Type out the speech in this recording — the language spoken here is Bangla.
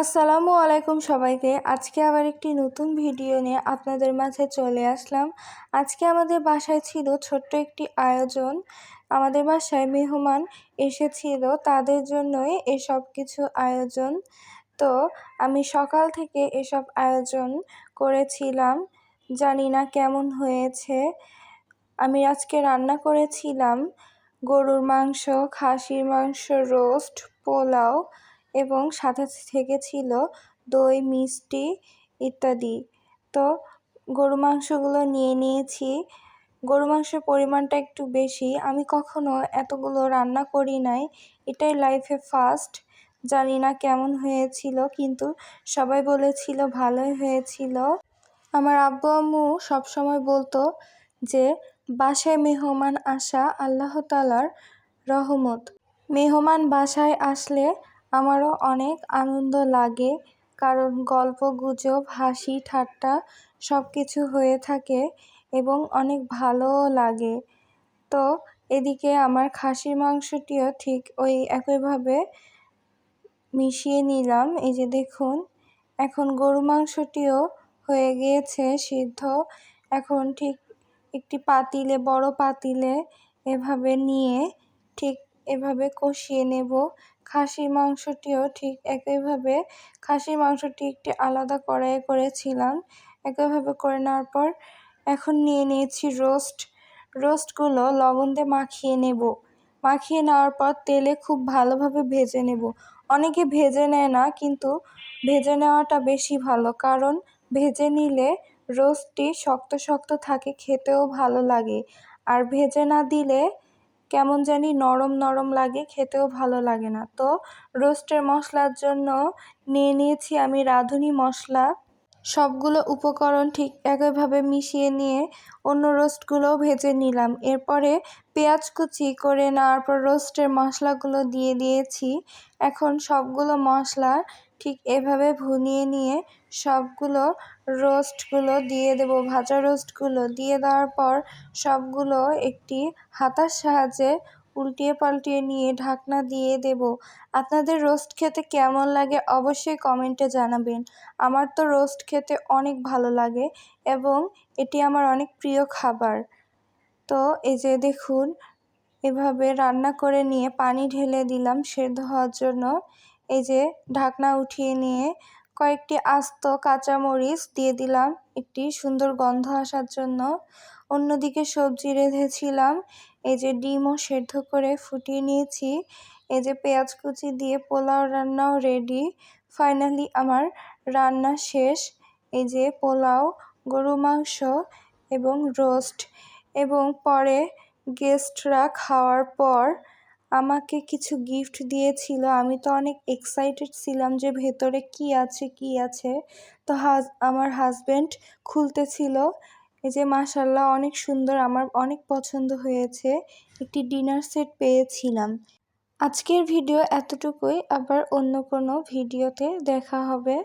আসসালামু আলাইকুম সবাইকে। আজকে আবার একটি নতুন ভিডিও নিয়ে আপনাদের মাঝে চলে আসলাম। আজকে আমাদের বাসায় ছিল ছোট্ট একটি আয়োজন। আমাদের বাসায় মেহমান এসেছিল, তাদের জন্যই এসব কিছু আয়োজন। তো আমি সকাল থেকে এসব আয়োজন করেছিলাম। জানি না কেমন হয়েছে। আমি আজকে রান্না করেছিলাম। গরুর মাংস, খাসির মাংস, রোস্ট, পোলাও এবং সাথে থেকে ছিল দই, মিষ্টি ইত্যাদি। তো গরু মাংসগুলো নিয়ে নিয়েছি। গরু মাংসের পরিমাণটা একটু বেশি। আমি কখনো এতগুলো রান্না করি নাই। এটাই লাইফে ফার্স্ট জানি না কেমন হয়েছিল, কিন্তু সবাই বলেছিল ভালোই হয়েছিল। আমার আব্বু আম্মু সবসময় বলতো যে, বাসায় মেহমান আসা আল্লাহ তালার রহমত। মেহমান বাসায় আসলে আমারও অনেক আনন্দ লাগে, কারণ গল্প, গুজব, হাসি, ঠাট্টা সব কিছু হয়ে থাকে এবং অনেক ভালোও লাগে। তো এদিকে আমার খাসির মাংসটিও ঠিক ওই একইভাবে মিশিয়ে নিলাম। এই যে দেখুন, এখন গরু মাংসটিও হয়ে গিয়েছে সিদ্ধ। এখন ঠিক একটি পাতিলে, বড় পাতিলে এভাবে নিয়ে ঠিক এভাবে কষিয়ে নেব। খাসির মাংসটিও ঠিক একইভাবে খাসির মাংসটি একটি আলাদা কড়াইয়ে করেছিলাম। একইভাবে করে নেওয়ার পর এখন নিয়ে নিয়েছি রোস্ট। রোস্টগুলো লবণ দিয়ে মাখিয়ে নেব। মাখিয়ে নেওয়ার পর তেলে খুব ভালোভাবে ভেজে নেব। অনেকে ভেজে নেয় না, কিন্তু ভেজে নেওয়াটা বেশি ভালো, কারণ ভেজে নিলে রোস্টটি শক্ত শক্ত থাকে, খেতেও ভালো লাগে। আর ভেজে না দিলে কেমন জানি নরম নরম লাগে, খেতেও ভালো লাগে না। তো রোস্টের মশলার জন্য নিয়ে নিয়েছি আমি রাঁধুনি মশলা। সবগুলো উপকরণ ঠিক একইভাবে মিশিয়ে নিয়ে অন্য রোস্টগুলোও ভেজে নিলাম। এরপরে পেঁয়াজ কুচি করে নেওয়ার পর রোস্টের মশলাগুলো দিয়ে দিয়েছি। এখন সবগুলো মশলা ঠিক এভাবে ভুনিয়ে নিয়ে সবগুলো রোস্টগুলো দিয়ে দেব। ভাজা রোস্টগুলো দিয়ে দেওয়ার পর সবগুলো একটি হাতার সাহায্যে উল্টিয়ে পাল্টিয়ে নিয়ে ঢাকনা দিয়ে দেব। আপনাদের রোস্ট খেতে কেমন লাগে অবশ্যই কমেন্টে জানাবেন। আমার তো রোস্ট খেতে অনেক ভালো লাগে এবং এটি আমার অনেক প্রিয় খাবার। তো এই যে দেখুন, এভাবে রান্না করে নিয়ে পানি ঢেলে দিলাম সেদ্ধ হওয়ার জন্য। এই যে ঢাকনা উঠিয়ে নিয়ে কয়েকটি আস্ত কাঁচামরিচ দিয়ে দিলাম। একটি সুন্দর গন্ধ আসার জন্য। অন্যদিকে সবজি রেঁধেছিলাম। এই যে ডিমও সেদ্ধ করে ফুটিয়ে নিয়েছি। এই যে পেঁয়াজ কুচি দিয়ে পোলাও রান্নাও রেডি ফাইনালি আমার রান্না শেষ। এই যে পোলাও গরু মাংস এবং রোস্ট এবং পরে গেস্টরা খাওয়ার পর আমাকে কিছু গিফট দিয়েছিল। আমি তো অনেক এক্সাইটেড ছিলাম যে ভেতরে কি আছে কি আছে। তো হাজ, আমার হাজব্যান্ড খুলতেছিল। এই যে মাসাল্লাহ অনেক সুন্দর, আমার অনেক পছন্দ হয়েছে। একটি ডিনার সেট পেয়েছিলাম। আজকের ভিডিও এতটুকুই। আবার অন্য কোনো ভিডিওতে দেখা হবে।